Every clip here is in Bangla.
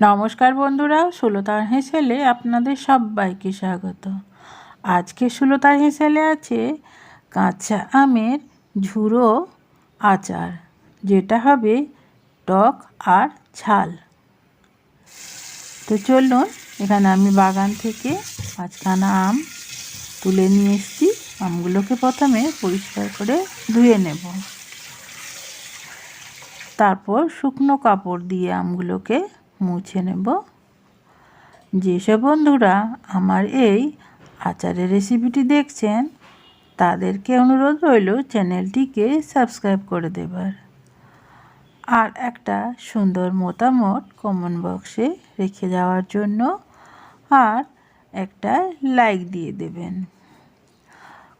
নমস্কার বন্ধুরা সুলতার হেসেলে আপনাদের সবাইকে স্বাগত। আজকে সুলতার হেসেলে আছে কাঁচা আমের ঝুড়ো আচার, যেটা হবে টক আর ছাল তো চলুন, এখানে আমি বাগান থেকে পাঁচখানা আম তুলে নিয়ে এসেছি। আমগুলোকে প্রথমে পরিষ্কার করে ধুয়ে নেব। তারপর শুকনো কাপড় দিয়ে আমগুলোকে মুছে নেব। যেসব বন্ধুরা আমার এই আচারের রেসিপিটি দেখছেন, তাদেরকে অনুরোধ রইল চ্যানেলটিকে সাবস্ক্রাইব করে দেবার। আর একটা সুন্দর মতামত কমেন্ট বক্সে রেখে যাওয়ার জন্য আর একটা লাইক দিয়ে দেবেন।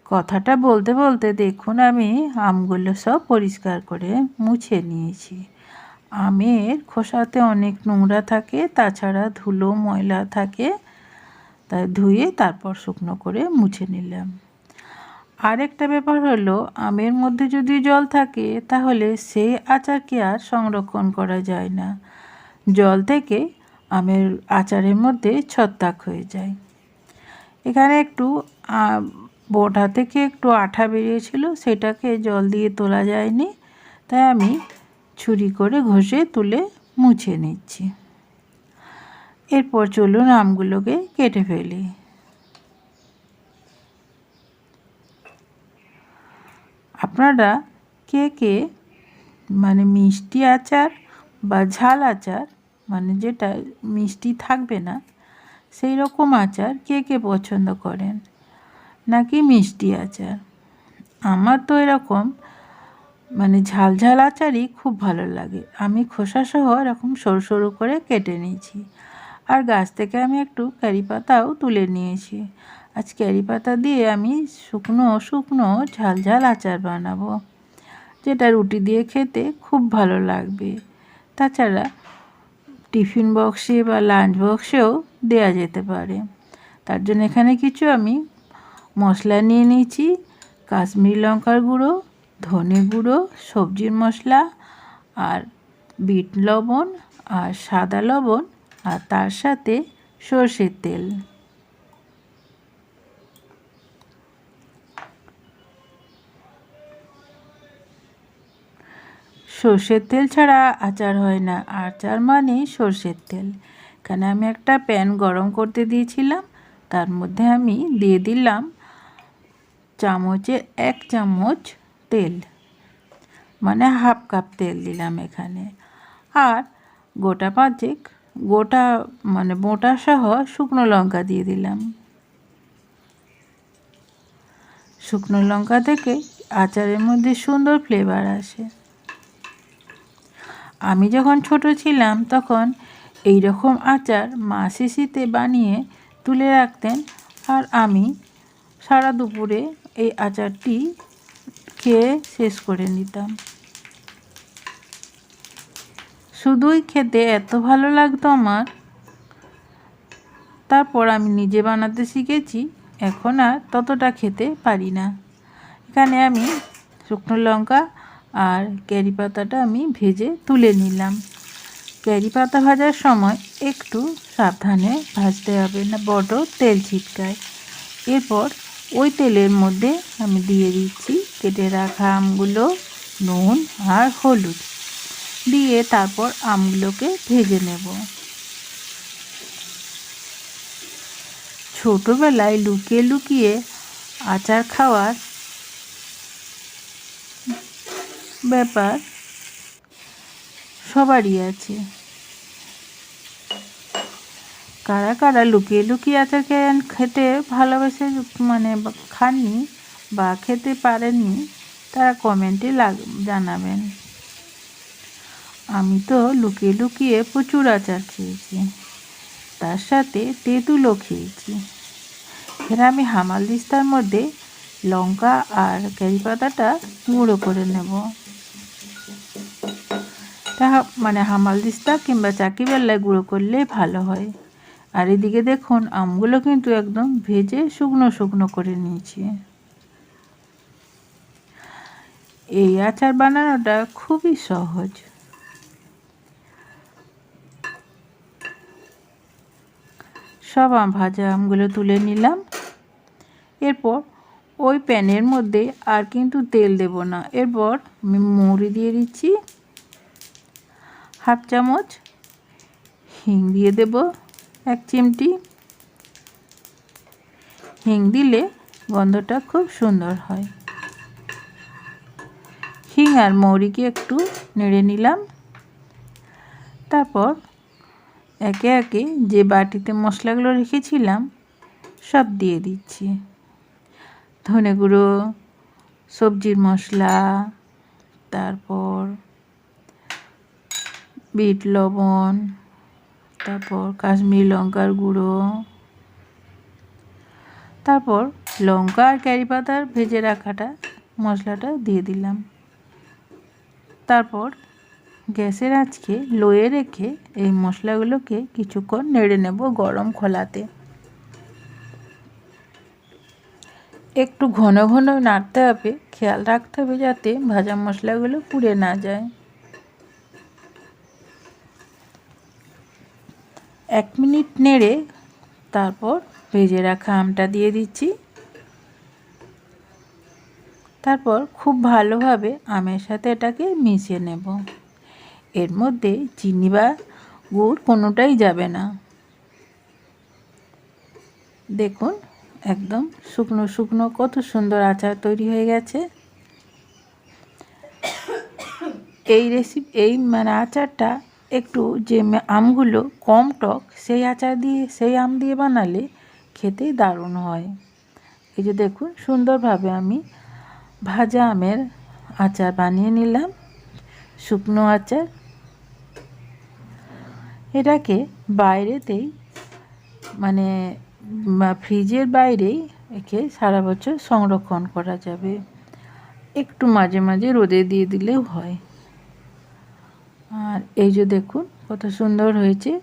কথাটা বলতে বলতে দেখুন আমি আমগুলো সব পরিষ্কার করে মুছে নিয়েছি। আমের খোসাতে অনেক নোংরা থাকে, তাছাড়া ধুলো, ময়লা থাকে। তাই ধুয়ে তারপর শুকনো করে মুছে নিলাম। আরেকটা ব্যাপার হলো, আমের মধ্যে যদি জল থাকে, তাহলে সেই আচারকে আর সংরক্ষণ করা যায় না। জল থেকে আমের আচারের মধ্যে ছত্রাক হয়ে যায়। এখানে একটু বোটা থেকে একটু আঠা বেরিয়েছিল, সেটাকে জল দিয়ে তোলা যায়নি। তাই আমি ছুরি করে ঘষে তুলে মুছে নিচ্ছি। এরপর চলুন আমগুলোকে কেটে ফেলি। আপনারা কে কে মানে মিষ্টি আচার বা ঝাল আচার মানে যেটা মিষ্টি থাকবে না, সেই রকম আচার কে কে পছন্দ করেন? নাকি মিষ্টি আচার? আমার তো এরকম মানে ঝাল ঝাল আচারই খুব ভালো লাগে। আমি খোসাসহ এরকম সরু সরু করে কেটে নিয়েছি। আর গাছ থেকে আমি একটু ক্যারি পাতাও তুলে নিয়েছি। আজ ক্যারি পাতা দিয়ে আমি শুকনো শুকনো ঝাল ঝাল আচার বানাবো, যেটা রুটি দিয়ে খেতে খুব ভালো লাগবে। তাছাড়া টিফিন বক্সে বা লাঞ্চ বক্সেও দেয়া যেতে পারে। তার জন্য এখানে কিছু আমি মশলা নিয়ে নিয়েছি, কাশ্মীরি লঙ্কার গুঁড়ো ধনে গুঁড়ো, সবজির মশলা আর বিট লবণ আর সাদা লবণ আর তার সাথে সর্ষের তেল। সর্ষের তেল ছাড়া আচার হয় না। আচার মানে সর্ষের তেল। এখানে আমি একটা প্যান গরম করতে দিয়েছিলাম। তার মধ্যে আমি দিয়ে দিলাম চামচের এক চামচ তেল। মানে হাফ কাপ তেল দিলাম এখানে। আর গোটা পাঁচেক গোটা মানে বোটা সহ শুকনো লঙ্কা দিয়ে দিলাম। শুকনো লঙ্কা থেকে আচারের মধ্যে সুন্দর ফ্লেভার আসে। আমি যখন ছোট ছিলাম তখন এই রকম আচার মা শিশিতে বানিয়ে তুলে রাখতেন। আর আমি সারা দুপুরে এই আচারটি খেয়ে শেষ করে নিতাম। শুধুই খেতে এত ভালো লাগতো আমার। তারপর আমি নিজে বানাতে শিখেছি, এখন আর ততটা খেতে পারি না। এখানে আমি শুকনো লঙ্কা আর ক্যারি পাতাটা আমি ভেজে তুলে নিলাম। ক্যারি পাতা ভাজার সময় একটু সাবধানে ভাজতে হবে না বড় তেল ছিটকায়। এরপর ওই তেলের মধ্যে আমি দিয়ে দিচ্ছি কেটে রাখা আমগুলো, নুন আর হলুদ দিয়ে তারপর আমগুলোকে ভেজে নেব। ছোটোবেলায় লুকিয়ে লুকিয়ে আচার খাওয়ার ব্যাপার সবারই আছে। কারা কারা লুকিয়ে লুকিয়ে আচার খেতে ভালোবেসে মানে খাননি বা খেতে পারেননি, তারা কমেন্টে লাগ, জানাবেন। আমি তো লুকিয়ে লুকিয়ে প্রচুর আচার খেয়েছি, তার সাথে তেঁতুলও খেয়েছি। এখানে আমি হামাল দিস্তার মধ্যে লঙ্কা আর ক্যারি পাতাটা গুঁড়ো করে নেব। তা মানে হামাল দিস্তা কিংবা চাকি বেল্লায় গুঁড়ো করলে ভালো হয়। আর এদিকে দেখুন, আমগুলো কিন্তু একদম ভেজে শুকনো শুকনো করে নিয়েছি। এই আচার বানানোটা খুবই সহজ। সব আম, ভাজা আমগুলো তুলে নিলাম। এরপর ওই প্যানের মধ্যে আর কিন্তু তেল দেব না। এরপর আমি মৌরি দিয়ে দিচ্ছি। হাফ চামচ হিং দিয়ে দেব, এক চিমটি। হিং দিলে গন্ধটা খুব সুন্দর হয়। হিং আর মৌরিকে একটু নেড়ে নিলাম। তারপর একে একে যে বাটিতে মশলাগুলো রেখেছিলাম, সব দিয়ে দিচ্ছি। ধনে গুঁড়ো, সবজির মশলা, তারপর বিট লবণ, তারপর কাশ্মীরি লঙ্কার গুঁড়ো, তারপর লঙ্কা আর ক্যারি পাতার ভেজে রাখাটা মশলাটা দিয়ে দিলাম। তারপর গ্যাসের আঁচকে লোয়ে রেখে এই মশলাগুলোকে কিছুক্ষণ নেড়ে নেব গরম খোলাতে। একটু ঘন ঘন নাড়তে হবে, খেয়াল রাখতে হবে যাতে ভাজা মশলাগুলো পুড়ে না যায়। এক মিনিট নেড়ে তারপর ভেজে রাখা আমটা দিয়ে দিচ্ছি। তারপর খুব ভালোভাবে আমের সাথে এটাকে মিশিয়ে নেব। এর মধ্যে চিনি বা গুড় কোনোটাই যাবে না। দেখুন, একদম শুকনো শুকনো কত সুন্দর আচার তৈরি হয়ে গেছে। এই রেসিপি এই মানে আচারটা একটু যে আমগুলো কম টক, সেই আচার দিয়ে, সেই আম দিয়ে বানালে খেতেই দারুণ হয়। এই যে দেখুন, সুন্দরভাবে আমি ভাজা আমের আচার বানিয়ে নিলাম, শুকনো আচার। এটাকে বাইরেতেই মানে ফ্রিজের বাইরেই একে সারা বছর সংরক্ষণ করা যাবে। একটু মাঝে মাঝে রোদে দিয়ে দিলেও হয়। আর এই যে দেখুন, কত সুন্দর হয়েছে।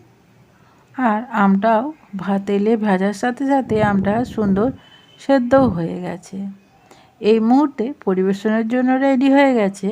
আর আমটাও ভাত এলে ভাজার সাথে সাথে আমটা সুন্দর সেদ্ধও হয়ে গেছে। এই মুহূর্তে পরিবেশনের জন্য রেডি হয়ে গেছে।